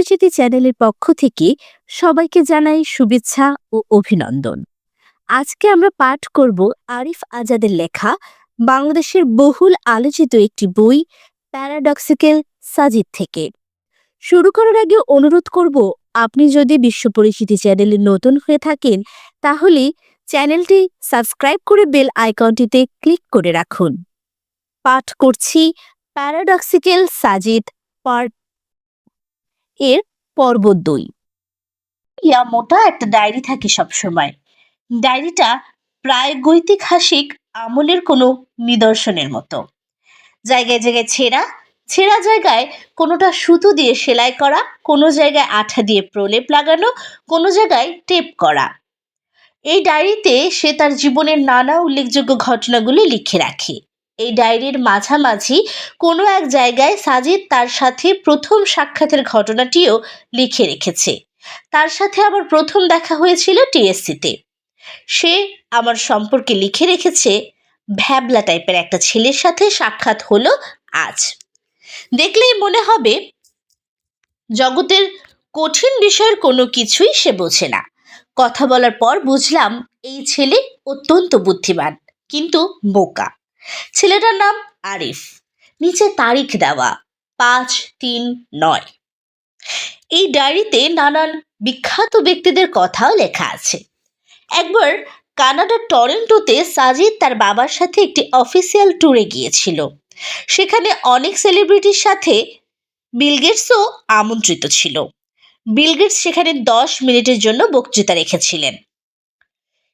পরিচিতি চ্যানেলের পক্ষ থেকে সবাইকে জানাই শুভেচ্ছা ও অভিনন্দন। আজকে আমরা পাঠ করব আরিফ আজাদের লেখা বাংলাদেশের বহুল আলোচিত একটি বই প্যারাডক্সিক্যাল সাজিদ থেকে। শুরু করার আগে অনুরোধ করব, আপনি যদি বিশ্ব পরিচিতি চ্যানেলে নতুন হয়ে থাকেন, তাহলে চ্যানেলটি সাবস্ক্রাইব করে বেল আইকনটিতে ক্লিক করে রাখুন। পাঠ করছি প্যারাডক্সিক্যাল সাজিদ পার্ট এর পর্ব দুই। ইয়া মোটা একটা ডায়েরি থাকে সবসময়। ডায়েরিটা প্রায় গৈতিহাসিক আমলের কোনো নিদর্শনের মতো। জায়গায় জায়গায় ছেঁড়া ছেঁড়া জায়গায় কোনোটা সুতো দিয়ে সেলাই করা, কোনো জায়গায় আঠা দিয়ে প্রলেপ লাগানো, কোনো জায়গায় টেপ করা। এই ডায়েরিতে সে তার জীবনের নানা উল্লেখযোগ্য ঘটনাগুলি লিখে রাখে। এই ডায়েরির মাঝামাঝি কোনো এক জায়গায় সাজিদ তার সাথে প্রথম সাক্ষাতের ঘটনাটিও লিখে রেখেছে। তার সাথে আমার প্রথম দেখা হয়েছিল টিএসসিতে। সে আমার সম্পর্কে লিখে রেখেছে, ভ্যাবলা টাইপের একটা ছেলের সাথে সাক্ষাৎ হলো আজ। দেখলেই মনে হবে, জগতের কঠিন বিষয়ের কোনো কিছুই সে বোঝে না। কথা বলার পর বুঝলাম, এই ছেলে অত্যন্ত বুদ্ধিমান, কিন্তু বোকা। ছেলেটার নাম আরিফ। নিচে তারিখ দেওয়া, পাঁচ তিন নয়। এই ডায়েরিতে নানান বিখ্যাত ব্যক্তিদের কথাও লেখা আছে। একবার কানাডার টরেন্টোতে সাজিদ তার বাবার সাথে একটি অফিসিয়াল ট্যুরে গিয়েছিল। সেখানে অনেক সেলিব্রিটির সাথে বিলগেটসও আমন্ত্রিত ছিল। বিলগেটস সেখানে দশ মিনিটের জন্য বক্তৃতা রেখেছিলেন।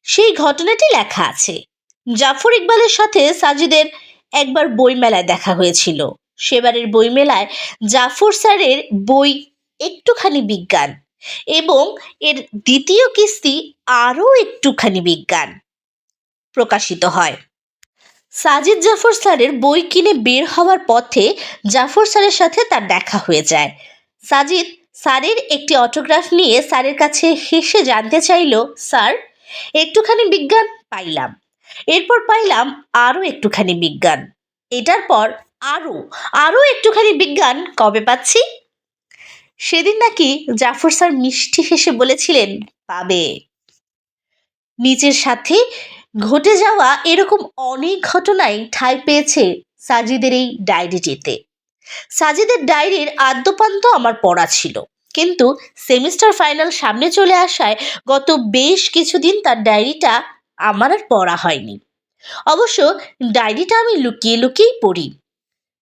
সেই ঘটনাটি লেখা আছে। জাফর ইকবালের সাথে সাজিদের একবার বইমেলায় দেখা হয়েছিল। সেবারের বইমেলায় জাফর স্যারের বই একটুখানি বিজ্ঞান এবং এর দ্বিতীয় কিস্তি আরও একটুখানি বিজ্ঞান প্রকাশিত হয়। সাজিদ জাফর স্যারের বই কিনে বের হওয়ার পথে জাফর স্যারের সাথে তার দেখা হয়ে যায়। সাজিদ স্যারের একটি অটোগ্রাফ নিয়ে স্যারের কাছে হেসে জানতে চাইল, স্যার, একটুখানি বিজ্ঞান পাইলাম। এরপর পাইলাম আরও একটুখানি বিজ্ঞান। এটার পর আরও আরও একটুখানি বিজ্ঞান কবে পাচ্ছি? সেদিন নাকি জাফর স্যার মিষ্টি হেসে বলেছিলেন, পাবে। নিচের সাথে ঘটে যাওয়া এরকম অনেক ঘটনাই ঠাঁই পেয়েছে সাজিদের এই ডায়েরিটিতে সাজিদের ডায়েরির আদ্যপান্ত আমার পড়া ছিল, কিন্তু সেমিস্টার ফাইনাল সামনে চলে আসায় গত বেশ কিছুদিন তার ডায়েরিটা আমার আর পড়া হয়নি। অবশ্য ডায়েরিটা আমি লুকিয়ে লুকিয়েই পড়ি।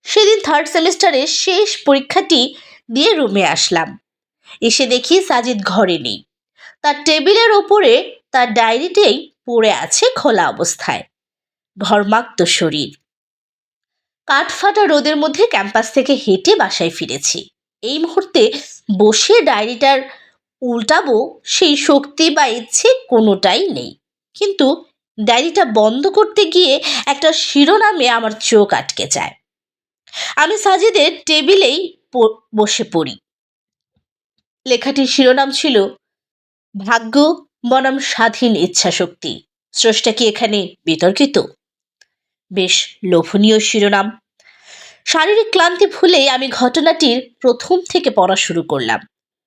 সেদিন থার্ড সেমিস্টারের শেষ পরীক্ষাটি দিয়ে রুমে আসলাম। এসে দেখি সাজিদ ঘরে নেই। তার টেবিলের ওপরে তার ডায়েরিতেই পড়ে আছে খোলা অবস্থায়। ঘর্মাক্ত শরীর। কাঠফাটা রোদের মধ্যে ক্যাম্পাস থেকে হেঁটে বাসায় ফিরেছি। এই মুহূর্তে বসে ডায়েরিটার উল্টাবো সেই শক্তি বা ইচ্ছে কোনোটাই নেই। কিন্তু ডায়েরিটা বন্ধ করতে গিয়ে একটা শিরোনামে আমার চোখ আটকে যায়। আমি সাজিদের টেবিলেই বসে পড়ি। লেখাটির শিরোনাম ছিল, ভাগ্য বনাম স্বাধীন ইচ্ছাশক্তি স্রষ্টা কি এখানে বিতর্কিত? বেশ লোভনীয় শিরোনাম। শারীরিক ক্লান্তি ভুলে আমি ঘটনাটির প্রথম থেকে পড়া শুরু করলাম।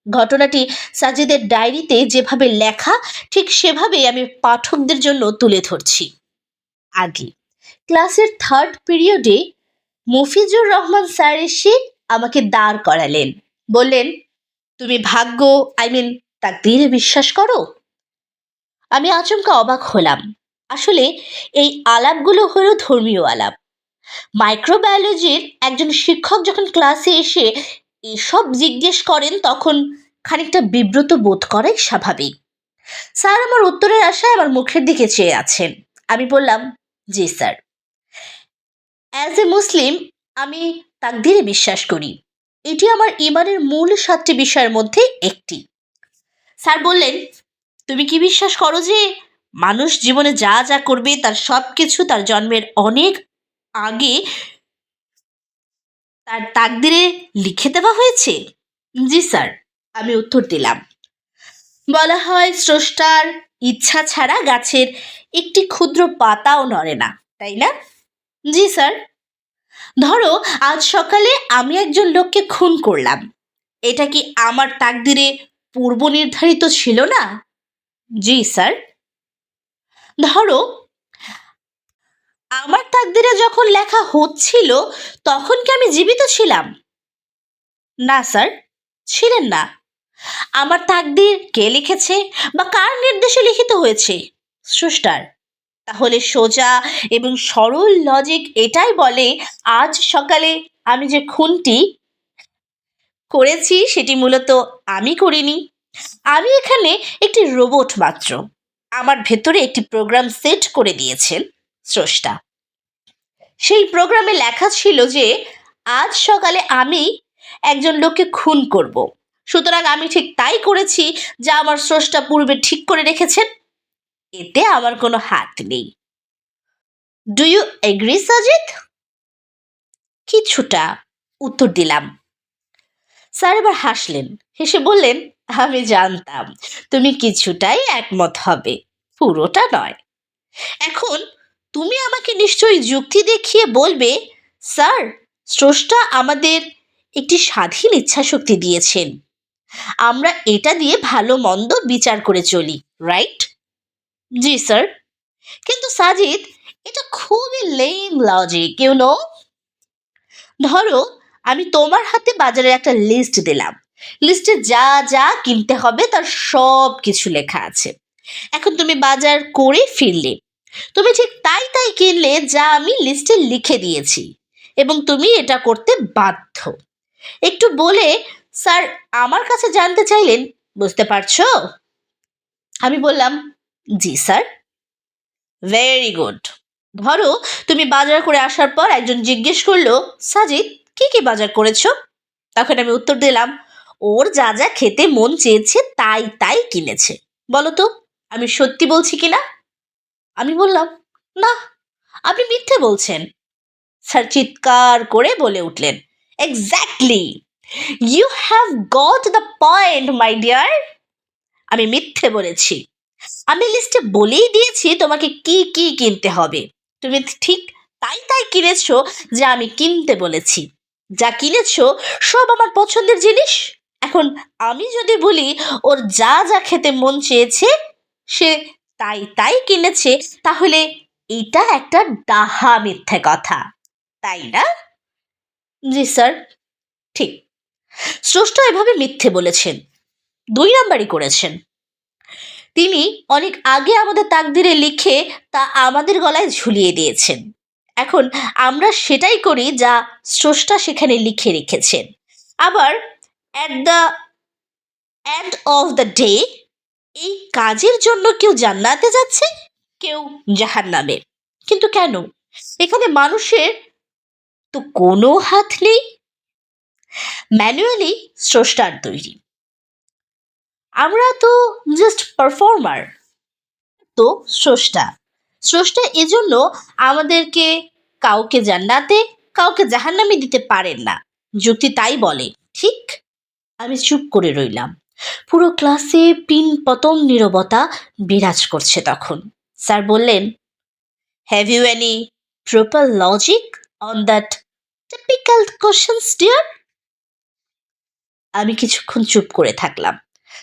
ঘটনাটি সাজিদের ডায়েরিতে যেভাবে লেখা, ঠিক সেভাবেই আমি পাঠকদের জন্য তুলে ধরছি। আগে, ক্লাসের থার্ড পিরিয়ডে মফিজুর রহমান স্যার এসে আমাকে দাঁড় করালেন। বললেন, তুমি ভাগ্য আই মিন তাকদীরে বিশ্বাস করো? আমি আচমকা অবাক হলাম। আসলে এই আলাপগুলো হলো ধর্মীয় আলাপ। মাইক্রোবায়োলজির একজন শিক্ষক যখন ক্লাসে এসে এসব জিজ্ঞেস করেন, তখন খানিকটা বিব্রত বোধ করাই স্বাভাবিক। স্যার, আমার উত্তরের আশায় আমার মুখের দিকে চেয়ে আছেন। আমি বললাম, জি, স্যার। অ্যাজ এ মুসলিম আমি তাকদিরে বিশ্বাস করি। এটি আমার ইমানের মূল সাতটি বিষয়ের মধ্যে একটি। স্যার বললেন, তুমি কি বিশ্বাস করো যে মানুষ জীবনে যা যা করবে, তার সব কিছু তার জন্মের অনেক আগে তার তাকদিরে লিখে দেওয়া হয়েছে? জি, স্যার, আমি উত্তর দিলাম। বলা হয় স্রষ্টার ইচ্ছা ছাড়া গাছের একটি ক্ষুদ্র পাতাও নড়ে না, তাই না? জি, স্যার। ধরো, আজ সকালে আমি একজন লোককে খুন করলাম। এটা কি আমার তাকদিরে পূর্ব নির্ধারিত ছিল না? জি, স্যার। ধরো আমার তাকদিরে যখন লেখা হচ্ছিল, তখন কি আমি জীবিত ছিলাম? না, স্যার, ছিলেন না। আমার তাকদির কে লিখেছে বা কার নির্দেশে লিখিত হয়েছে? স্রষ্টার। তাহলে সোজা এবং সরল লজিক এটাই বলে, আজ সকালে আমি যে খুনটি করেছি, সেটি মূলত আমি করিনি। আমি এখানে একটি রোবট মাত্র। আমার ভেতরে একটি প্রোগ্রাম সেট করে দিয়েছেন। স্রষ্টা। সেই প্রোগ্রামে লেখা ছিল যে, আজ সকালে আমি একজন লোককে খুন করব। সুতরাং আমি ঠিক তাই করেছি যা আমার স্রষ্টা পূর্বে ঠিক করে রেখেছেন। এতে আমার কোনো হাত নেই। ডু ইউ এগ্রি সাজিদ কিছুটা উত্তর দিলাম। স্যার এবার হাসলেন। হেসে বললেন, আমি জানতাম তুমি কিছুটাই একমত হবে। পুরোটা নয়। এখন তুমি আমাকে নিশ্চয়ই যুক্তি দেখিয়ে বলবে, স্যার, স্রষ্টা আমাদের একটি স্বাধীন ইচ্ছাশক্তি দিয়েছেন। আমরা এটা দিয়ে ভালো মন্দ বিচার করে চলি, রাইট? জি, স্যার। কিন্তু সাজিদ, এটা খুবই লেম লজিক, ইউ নো? ধরো, আমি তোমার হাতে বাজারে একটা লিস্ট দিলাম। লিস্টে যা যা কিনতে হবে তার সব কিছু লেখা আছে। এখন তুমি বাজার করে ফিরলে তুমি ঠিক তাই তাই কিনলে যা আমি লিস্টে লিখে দিয়েছি। এবং তুমি এটা করতে বাধ্য। একটু বলে, স্যার, আমার কাছে জানতে চাইলেন, বুঝতে পারছ? আমি বললাম, জি, স্যার। ভেরি গুড ধরো, তুমি বাজার করে আসার পর একজন জিজ্ঞেস করল সাজিদ কি কি বাজার করেছ? তখন আমি উত্তর দিলাম, ওর যা যা খেতে মন চেয়েছে তাই তাই কিনেছে। বলো তো, আমি সত্যি বলছি কিনা? আমি বললাম, না, আপনি মিথ্যে বলছেন। স্যার চিৎকার করে বলে উঠলেন exactly you have got the point my dear আমি মিথ্যে বলেছি। আমি লিস্টে বলেই দিয়েছি তোমাকে কি কি কিনতে হবে। তুমি ঠিক তাই তাই কিনেছো যা আমি কিনতে বলেছি। যা কিনেছো সব আমার পছন্দের জিনিস। এখন আমি যদি বলি, ওর যা যা খেতে মন চেয়েছে, সে তাই তাই কিনেছে, তাহলে এটা একটা ডাহা মিথ্যে কথা। তাই না? জি, স্যার। ঠিক। স্রষ্টা এভাবে মিথ্যে বলেছেন। দুই নাম্বারই করেছেন। তিনি অনেক আগে আমাদের তাকদিরে লিখে তা আমাদের গলায় ঝুলিয়ে দিয়েছেন। এখন আমরা সেটাই করি যা স্রষ্টা সেখানে লিখে রেখেছেন। আবার at the end of the day এই কাজের জন্য কেউ জান্নাতে যাচ্ছে? কেউ জাহান্নামে। কিন্তু কেন? এখানে মানুষের তো কোনো হাত নেই। ম্যানুয়ালি স্রষ্টার তৈরি। আমরা তো জাস্ট পারফর্মার তো স্রষ্টা। স্রষ্টা এজন্য আমাদেরকে কাউকে জান্নাতে, কাউকে জাহান্নামে দিতে পারেন না। যুক্তি তাই বলে, ঠিক? আমি চুপ করে রইলাম। পুরো ক্লাসে পিন পতং নীরবতা বিরাজ করছে তখন। স্যার বললেন have you any proper logic on that typical questions dear আমি কিছুক্ষণ চুপ করে থাকলাম।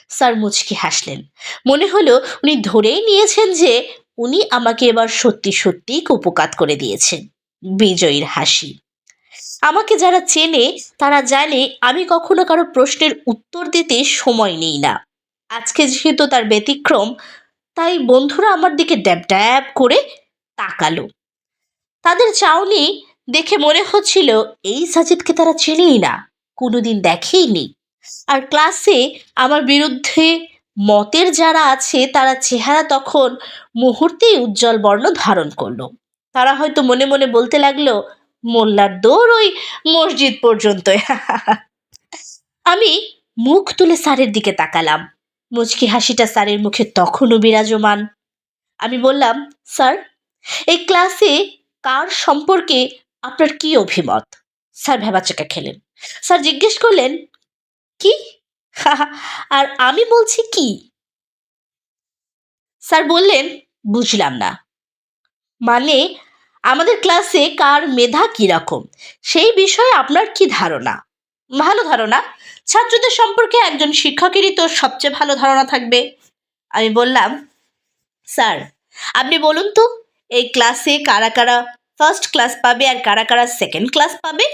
স্যার মুচকি হাসলেন। মনে হলো উনি ধরেই নিয়েছেন যে উনি আমাকে এবার সত্যি সত্যিই কুপকাত করে দিয়েছেন। বিজয়ীর হাসি। আমাকে যারা চেনে, তারা জানে আমি কখনো কারও প্রশ্নের উত্তর দিতে সময় নেই না। আজকে যেহেতু তার ব্যতিক্রম, তাই বন্ধুরা আমার দিকে ড্যাব ড্যাব করে তাকালো। তাদের চাউনি দেখে মনে হচ্ছিল, এই সাজিদকে তারা চেনেই না, কোনোদিন দেখেইনি আর ক্লাসে আমার বিরুদ্ধে মতের যারা আছে, তারা চেহারা তখন মুহূর্তেই উজ্জ্বল বর্ণ ধারণ করল। তারা হয়তো মনে মনে বলতে লাগল মোল্লার দৌড় ওই মসজিদ পর্যন্ত আমি মুখ তুলে স্যারের দিকে তাকালাম। মুচকি হাসিটা স্যারের মুখে তখনও বিরাজমান। আমি বললাম, স্যার, এই ক্লাসে কার সম্পর্কে আপনার কি অভিমত? স্যার ভেবাচাকা খেলেন। স্যার জিজ্ঞেস করলেন, কি? আর আমি বলছি কি? স্যার বললেন, বুঝলাম না। মানে আমাদের ক্লাসে কার মেধা কীরকম? সেই বিষয়ে আপনার কি ধারণা? ভালো ধারণা। ছাত্রদের সম্পর্কে একজন শিক্ষকেরই তো সবচেয়ে ভালো ধারণা থাকবে। আমি বললাম, স্যার, আপনি বলুন তো, এই ক্লাসে কারা কারা ফার্স্ট ক্লাস পাবে আর কারা কারা সেকেন্ড ক্লাস পাবে?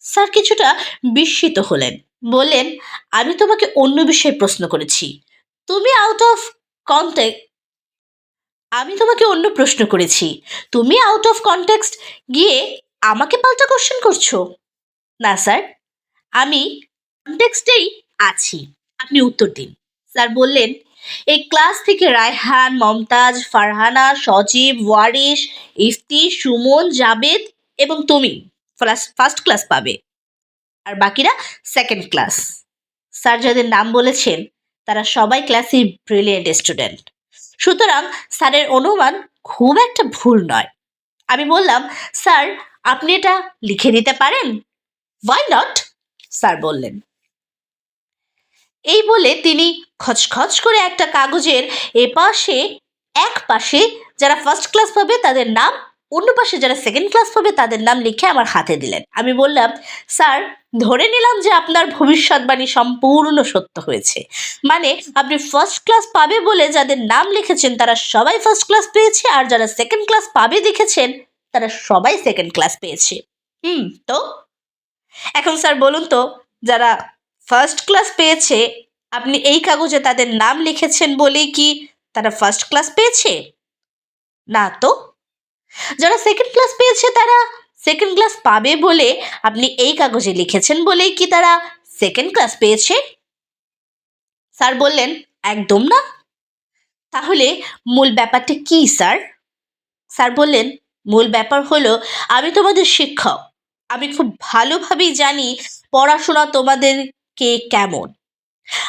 স্যার কিছুটা বিস্মিত হলেন। বললেন, আমি তোমাকে অন্য বিষয়ে প্রশ্ন করেছি। তুমি আউট অফ কন্টেক্ট আমি তোমাকে অন্য প্রশ্ন করেছি। তুমি আউট অফ কনটেক্সট গিয়ে আমাকে পাল্টা কোশ্চেন করছ। না স্যার আমি কনটেক্সটেই আছি। আপনি উত্তর দিন। স্যার বললেন, এই ক্লাস থেকে রায়হান, মমতাজ, ফারহানা, সজীব, ওয়ারিশ, ইফতি, সুমন, জাবেদ এবং তুমি ফার্স্ট ক্লাস পাবে। আর বাকিরা সেকেন্ড ক্লাস স্যার যাদের নাম বলেছেন, তারা সবাই ক্লাসে ব্রিলিয়েন্ট স্টুডেন্ট সুতরাং স্যারের অনুমান খুব একটা ভুল নয়। আমি বললাম, স্যার, আপনি এটা লিখে দিতে পারেন? ওয়াই নট স্যার বললেন। এই বলে তিনি খচখচ করে একটা কাগজের এপাশে এক পাশে যারা ফার্স্ট ক্লাস পাবে তাদের নাম অন্য পাশে যারা সেকেন্ড ক্লাস পাবে তাদের নাম লিখে আমার হাতে দিলেন। আমি বললাম, স্যার, ধরে নিলাম যে আপনার ভবিষ্যৎবাণী সম্পূর্ণ সত্য হয়েছে। মানে আপনি ফার্স্ট ক্লাস পাবে বলে যাদের নাম লিখেছেন, তারা সবাই ফার্স্ট ক্লাস পেয়েছে, আর যারা সেকেন্ড ক্লাস পাবে দেখেছেন, তারা সবাই সেকেন্ড ক্লাস পেয়েছে। হুম, তো? এখন স্যার, বলুন তো, যারা ফার্স্ট ক্লাস পেয়েছে, আপনি এই কাগজে তাদের নাম লিখেছেন বলেই কি তারা ফার্স্ট ক্লাস পেয়েছে? না, তো? যারা সেকেন্ড ক্লাস পেয়েছে তারা সেকেন্ড ক্লাস পাবে বলে আপনি এই কাগজে লিখেছেন বলেই কি তারা সেকেন্ড ক্লাস পেয়েছে? স্যার বললেন, একদম না। তাহলে মূল ব্যাপারটা কি, স্যার? স্যার বললেন, মূল ব্যাপার হলো আমি তোমাদের শিক্ষক। আমি খুব ভালোভাবেই জানি পড়াশোনা তোমাদেরকে কেমন।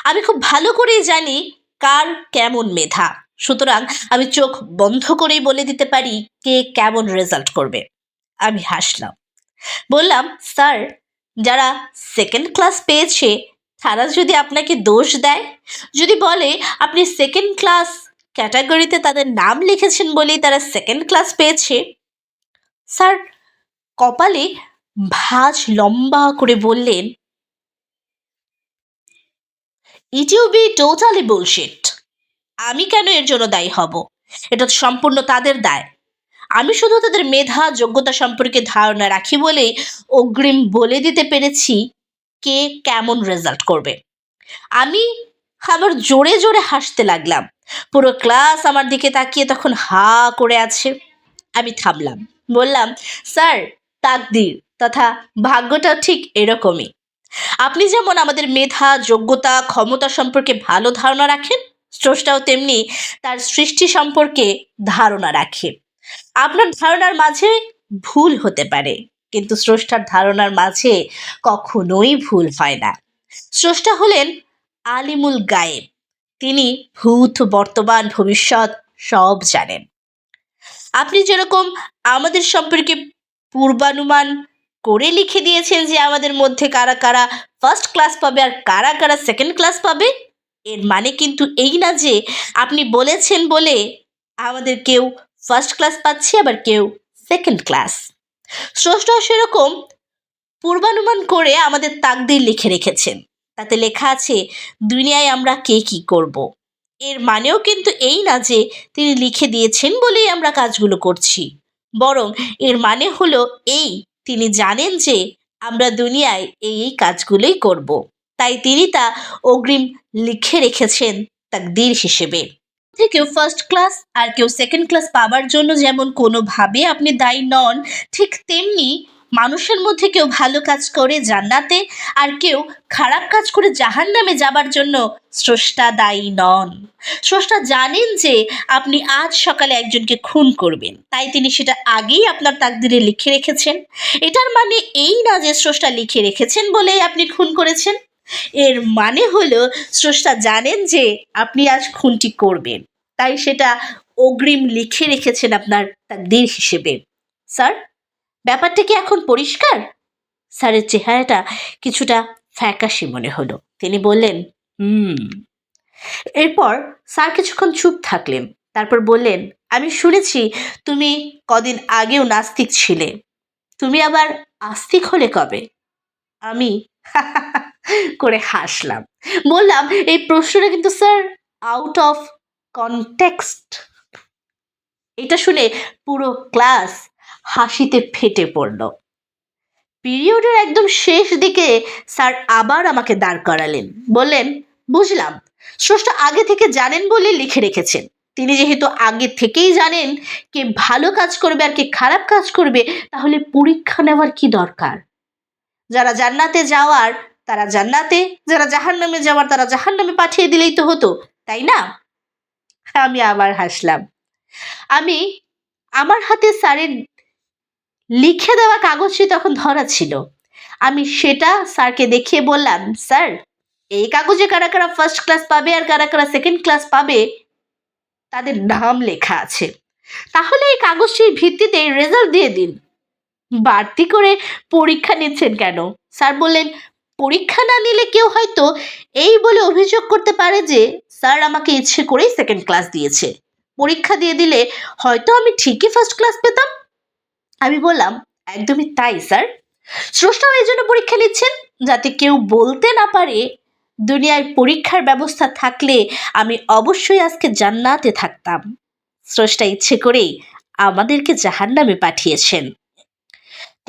আমি খুব ভালো করেই জানি কার কেমন মেধা। সুতরাং আমি চোখ বন্ধ করেই বলে দিতে পারি কে কেমন রেজাল্ট করবে। আমি হাসলাম। বললাম, স্যার, যারা সেকেন্ড ক্লাস পেয়েছে, তারা যদি আপনাকে দোষ দেয়, যদি বলে আপনি সেকেন্ড ক্লাস ক্যাটাগরিতে তাদের নাম লিখেছেন বলেই তারা সেকেন্ড ক্লাস পেয়েছে, স্যার, কপালে ভাঁজ লম্বা করে বললেন it you be totally bullshit আমি কেন এর জন্য দায়ী হব? এটা তো সম্পূর্ণ তাদের দায়। আমি শুধু তাদের মেধা, যোগ্যতা সম্পর্কে ধারণা রাখি বলেই অগ্রিম বলে দিতে পেরেছি কে কেমন রেজাল্ট করবে। আমি আবার জোরে জোরে হাসতে লাগলাম। পুরো ক্লাস আমার দিকে তাকিয়ে তখন হা করে আছে। আমি থামলাম। বললাম, স্যার, তাকদির তথা ভাগ্যটা ঠিক এরকমই। আপনি যেমন আমাদের মেধা, যোগ্যতা, ক্ষমতা সম্পর্কে ভালো ধারণা রাখেন স্রষ্টাও তেমনি তার সৃষ্টি সম্পর্কে ধারণা রাখে। আপনার ধারণার মাঝে ভুল হতে পারে, কিন্তু স্রষ্টার ধারণার মাঝে কখনোই ভুল হয় না। স্রষ্টা হলেন আলিমুল গায়েব। তিনি ভূত, বর্তমান, ভবিষ্যৎ সব জানেন। আপনি যেরকম আমাদের সম্পর্কে পূর্বানুমান করে লিখে দিয়েছেন যে আমাদের মধ্যে কারা কারা ফার্স্ট ক্লাস পাবে আর কারা কারা সেকেন্ড ক্লাস পাবে এর মানে কিন্তু এই না যে আপনি বলেছেন বলে আমাদের কেউ ফার্স্ট ক্লাস পাচ্ছে, আবার কেউ সেকেন্ড ক্লাস স্রষ্টা সেরকম পূর্বানুমান করে আমাদের তাকদির লিখে রেখেছেন তাতে লেখা আছে, দুনিয়ায় আমরা কে কি করব। এর মানেও কিন্তু এই না যে তিনি লিখে দিয়েছেন বলেই আমরা কাজগুলো করছি বরং এর মানে হলো এই, তিনি জানেন যে আমরা দুনিয়ায় এই এই কাজগুলোই করব। তাই তিনি তা অগ্রিম লিখে রেখেছেন তাকদির হিসেবে। কেউ ফার্স্ট ক্লাস আর কেউ সেকেন্ড ক্লাস পাবার জন্য যেমন কোনোভাবে আপনি দায়ী নন, ঠিক তেমনি মানুষের মধ্যে কেউ ভালো কাজ করে জান্নাতে আর কেউ খারাপ কাজ করে জাহান নামে যাবার জন্য স্রষ্টা দায়ী নন। স্রষ্টা জানেন যে আপনি আজ সকালে একজনকে খুন করবেন, তাই তিনি সেটা আগেই আপনার তাকদিরে লিখে রেখেছেন। এটার মানে এই না যে স্রষ্টা লিখে রেখেছেন বলেই আপনি খুন করেছেন। এর মানে হলো স্রষ্টা জানেন যে আপনি আজ খুনটি করবেন। তাই সেটা অগ্রিম লিখে রেখেছেন আপনার তাকদির হিসেবে। স্যার, ব্যাপারটা কি এখন পরিষ্কার? স্যারের চেহারাটা কিছুটা ফ্যাকাশি মনে হলো। তিনি বললেন, হুম। এরপর স্যার কিছুক্ষণ চুপ থাকলেন। তারপর বললেন, আমি শুনেছি তুমি কদিন আগেও নাস্তিক ছিলে। তুমি আবার আস্তিক হলে কবে? আমি? করে হাসলাম। বললাম, এই প্রশ্নটা কিন্তু স্যার আউট অফ কনটেক্সট এটা শুনে পুরো ক্লাস হাসিতে ফেটে পড়ল। পিরিয়ডের একদম শেষ দিকে স্যার আবার আমাকে দাঁড় করালেন। বললেন, বুঝলাম। স্রষ্টা আগে থেকে জানেন বলে লিখে রেখেছেন। তিনি যেহেতু আগে থেকেই জানেন কে ভালো কাজ করবে আর কে খারাপ কাজ করবে, তাহলে পরীক্ষা নেওয়ার কি দরকার? যারা জান্নাতে যাওয়ার তারা জান্নাতে, যারা জাহান্নামে যাওয়ার তারা জাহান্নামে পাঠিয়ে দিলেই তো হতো, তাই না? আমি আবার হাসলাম। আমি আমার হাতে স্যারের লিখে দেওয়া কাগজটি তখন ধরা ছিল। আমি সেটা স্যারকে দেখিয়ে বললাম, স্যার, এই কাগজে কারা কারা ফার্স্ট ক্লাস পাবে আর কারা কারা সেকেন্ড ক্লাস পাবে, তাদের নাম লেখা আছে। তাহলে এই কাগজটির ভিত্তিতে রেজাল্ট দিয়ে দিন। বাড়তি করে পরীক্ষা নিচ্ছেন কেন? স্যার বললেন পরীক্ষা না নিলে কেউ হয়তো এই বলে অভিযোগ করতে পারে যে, স্যার আমাকে ইচ্ছে করেই সেকেন্ড ক্লাস দিয়েছে। পরীক্ষা দিয়ে দিলে হয়তো আমি ঠিকই ফার্স্ট ক্লাস পেতাম? আমি বললাম, একদমই তাই, স্যার। স্রষ্টাও এই জন্য পরীক্ষা নিচ্ছেন যাতে কেউ বলতে না পারে, দুনিয়ায় পরীক্ষার ব্যবস্থা থাকলে আমি অবশ্যই আজকে জান্নাতে থাকতাম। স্রষ্টা ইচ্ছে করেই আমাদেরকে জাহান্নামে পাঠিয়েছেন।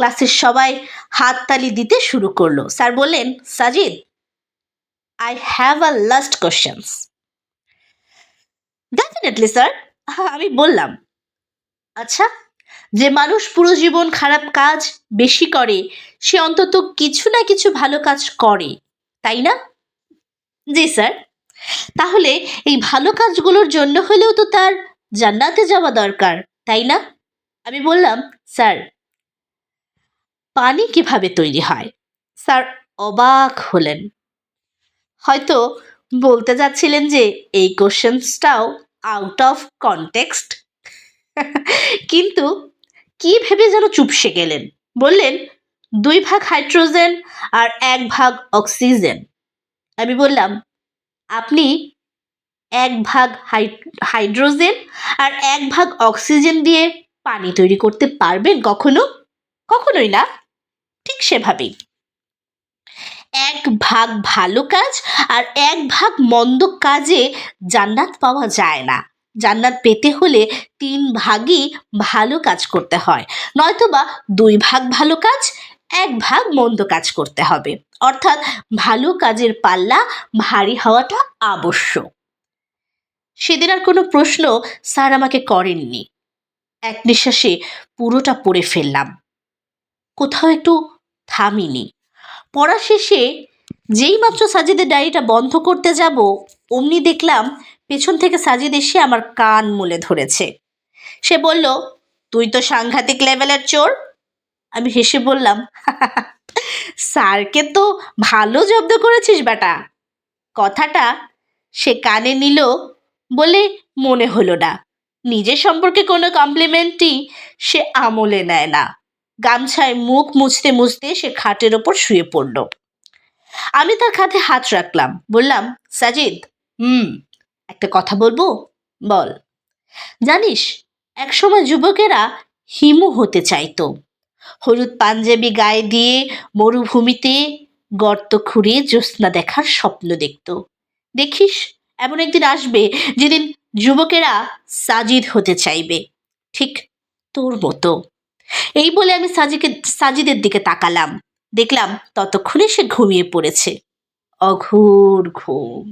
ক্লাসের সবাই হাততালি দিতে শুরু করল। স্যার বললেন, Sajid I have a last questions definitely sir আমি বললাম। আচ্ছা যে মানুষ পুরো জীবন খারাপ কাজ বেশি করে, সে অন্তত কিছু না কিছু ভালো কাজ করে, তাই না? জি, স্যার। তাহলে এই ভালো কাজগুলোর জন্য হলেও তো তার জান্নাতে যাওয়া দরকার, তাই না? আমি বললাম, স্যার পানি কীভাবে তৈরি হয়? স্যার, অবাক হলেন। হয়তো বলতে যাচ্ছিলেন যে, এই কোশ্চেন্সটাও আউট অফ কনটেক্সট কিন্তু কি ভেবে যেন চুপসে গেলেন? বললেন, দুই ভাগ হাইড্রোজেন আর এক ভাগ অক্সিজেন। আমি বললাম, আপনি এক ভাগ হাই- হাইড্রোজেন আর এক ভাগ অক্সিজেন দিয়ে পানি তৈরি করতে পারবেন কখনো? কখনোই না। সেভাবেই। এক ভাগ ভালো কাজ আর এক ভাগ মন্দ কাজে জান্নাত পাওয়া যায় না। জান্নাত পেতে হলে তিন ভাগই ভালো কাজ করতে হয়। নয়তোবা দুই ভাগ ভালো কাজ, এক ভাগ মন্দ কাজ করতে হবে। অর্থাৎ ভালো কাজের পাল্লা ভারী হওয়াটা আবশ্যক। সেদিন আর কোনো প্রশ্ন স্যার আমাকে করেননি। এক নিঃশ্বাসে পুরোটা পড়ে ফেললাম। কোথাও একটু থামিনি। পড়া শেষে যেই মাত্র সাজিদের ডায়েরিটা বন্ধ করতে যাব, অমনি দেখলাম পেছন থেকে সাজিদ এসে আমার কান মুলে ধরেছে। সে বলল, তুই তো সাংঘাতিক লেভেলের চোর। আমি হেসে বললাম, স্যারকে তো ভালো জব্দ করেছিস বেটা। কথাটা সে কানে নিল বলে মনে হলো না। নিজের সম্পর্কে কোনো কমপ্লিমেন্টই সে আমলে নেয় না। গামছায় মুখ মুছতে মুছতে সে খাটের ওপর শুয়ে পড়ল। আমি তার খাতে হাত রাখলাম, বললাম, সাজিদ, হুম, একটা কথা বলব? বল। জানিস, একসময় যুবকেরা হিমু হতে চাইতো। হলুদ পাঞ্জাবি গায়ে দিয়ে মরুভূমিতে গর্ত খুঁড়ে জ্যোৎস্না দেখার স্বপ্ন দেখত। দেখিস, এমন একদিন আসবে যেদিন যুবকেরা সাজিদ হতে চাইবে। ঠিক তোর মতো। এই বলে আমি সাজিকে সাজিদের দিকে তাকালাম। দেখলাম ততক্ষণে সে ঘুমিয়ে পড়েছে। অঘোর ঘুম।